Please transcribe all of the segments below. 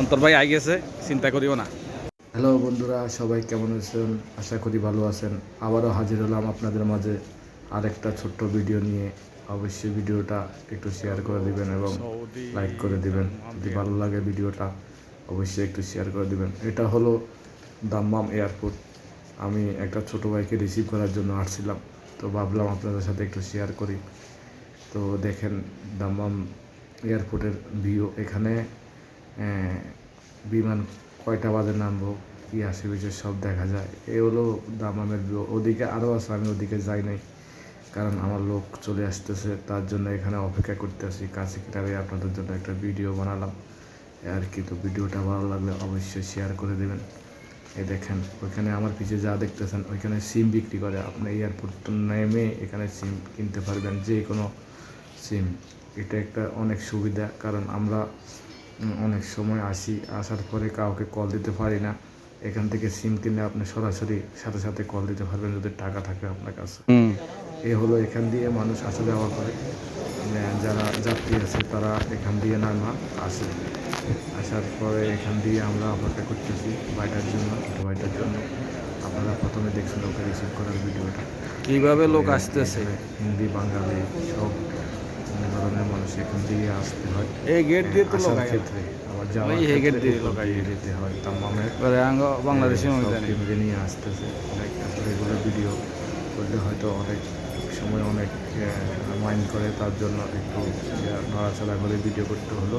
অন্তর ভাই আই গেছে চিন্তা করিও না। হ্যালো বন্ধুরা সবাই কেমন আছেন? আশা করি ভালো আছেন। আবারও হাজির হলাম আপনাদের মাঝে আরেকটা ছোট্ট ভিডিও নিয়ে। অবশ্যই ভিডিওটা একটু শেয়ার করে দিবেন এবং লাইক করে দিবেন। যদি ভালো লাগে ভিডিওটা অবশ্যই একটু শেয়ার করে দিবেন। এটা হলো দাম্মাম এয়ারপোর্ট। আমি একটা ছোট ভাইকে রিসিভ করার জন্য আসছিলাম। তো ভাবলাম আপনাদের সাথে একটু শেয়ার করি। তো দেখেন দাম্মাম এয়ারপোর্টের ভিউ এখানে বিমান কয়টা বাজে নামবো, কি আসে বিষয় সব দেখা যায়। এ হলো দামামের ওদিকে আরও আছে, আমি ওদিকে যাই নাই, কারণ আমার লোক চলে আসতেছে, তার জন্য এখানে অপেক্ষা করতে আসি কাছে কিটারে আপনাদের জন্য একটা ভিডিও বানালাম আর কি। তো ভিডিওটা ভালো লাগলে অবশ্যই শেয়ার করে দেবেন। এই দেখেন, ওইখানে আমার পিছিয়ে যা দেখতেছেন, ওইখানে সিম বিক্রি করে। আপনি এয়ারপোর্ট নেমে এখানে সিম কিনতে পারবেন যে কোনো সিম এটা একটা অনেক সুবিধা, কারণ আমরা অনেক সময় আসি আসার পরে কাউকে কল দিতে পারি না। এখান থেকে সিম কিনে আপনি সরাসরি সাথে সাথে কল দিতে পারবেন যদি টাকা থাকে আপনার কাছে। এ হলো এখান দিয়ে মানুষ আসা যাওয়া করে। যারা যাত্রী আছে তারা এখান দিয়ে নামা আসে। আসার পরে এখান দিয়ে আমরা অপেক্ষা করতেছি বাইটার জন্য ছোটো বাইটার জন্য। আপনারা প্রথমে দেখছেন ওকে রিসিভ করার ভিডিওটা কীভাবে লোক আসতেছে? হিন্দি বাঙালি সব ধরনের মানুষ এখান থেকে আসতে হয়। এই গেট দিয়ে তো আসার ক্ষেত্রে আবার যাওয়ার এই গেট দিয়ে উপর লোক আয়। দিয়ে যেতে হয়। তামামের বাংলাদেশি টিমকে নিয়ে আসতেছে। অনেক আসলে এগুলো ভিডিও করলে হয়তো অনেক সময় অনেক মাইন্ড করে তার জন্য একটু নড়াচড়া করে ভিডিও করতে হলো।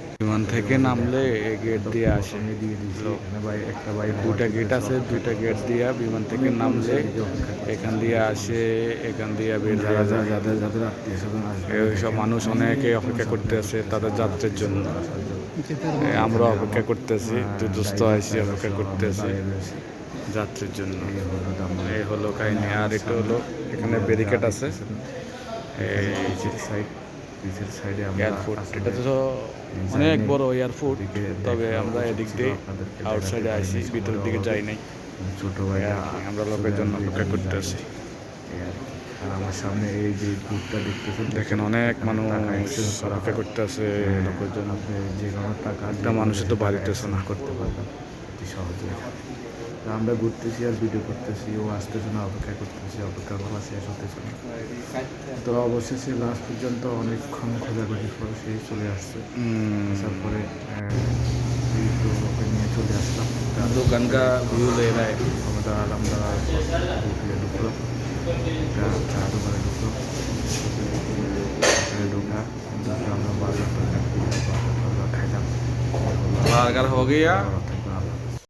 থেকে নামলে গেট দিয়ে আসে। একটা দুটা গেট আছে, দুইটা গেট দিয়া বিমান থেকে নামলে এখান দিয়ে আসে, এখান দিয়ে বের মানুষ অনেকে অপেক্ষা করতে আছে তাদের যাত্রার জন্য। আমরা অপেক্ষা করতেছি দুস্থ আইসি অপেক্ষা করতেছি যাত্রীর জন্য। এই হলো কাহিনী। আর এটা হলো এখানে ব্যারিকেড আছে। এই সাইড পিছের সাইডে আমরা এয়ারপোর্ট এটা তো অনেক বড় এয়ারপোর্ট তবে আমরা এদিক দিয়ে আউটসাইডে আসি ভিতরের দিকে যাই নাই। ছোট কি, আমরা লোকের জন্য অপেক্ষা করতেছি। এই আর আমার সামনে এই যে গ্রুপটা দেখতেছেন দেখেন অনেক মানুষ টাকা exchange অপেক্ষা হয়। লোকের জন্য আপনি যে কোনো টাকা একটা মানুষের তো বাড়িতেছে না। করতে পারবেন। সহজে তো আমরা ঘুরতেছি আর ভিডিও করতেছি ও আসতেছে না অপেক্ষা করতেছি অপেক্ষা করা শেষ হতেছে না তো অবশেষে লাস্ট পর্যন্ত অনেকক্ষণ খোঁজাখুঁজির পরে সেই চলে আসছে আসার পরে ওকে নিয়ে চলে আসলাম দোকান কা ভিউ লে রা আমরা আমরা ঢুকলাম চা দোকানে ঢুকলাম ঢুকা ঢুকে আমরা বাজার টাজার খাইলাম বার্গার হো গিয়া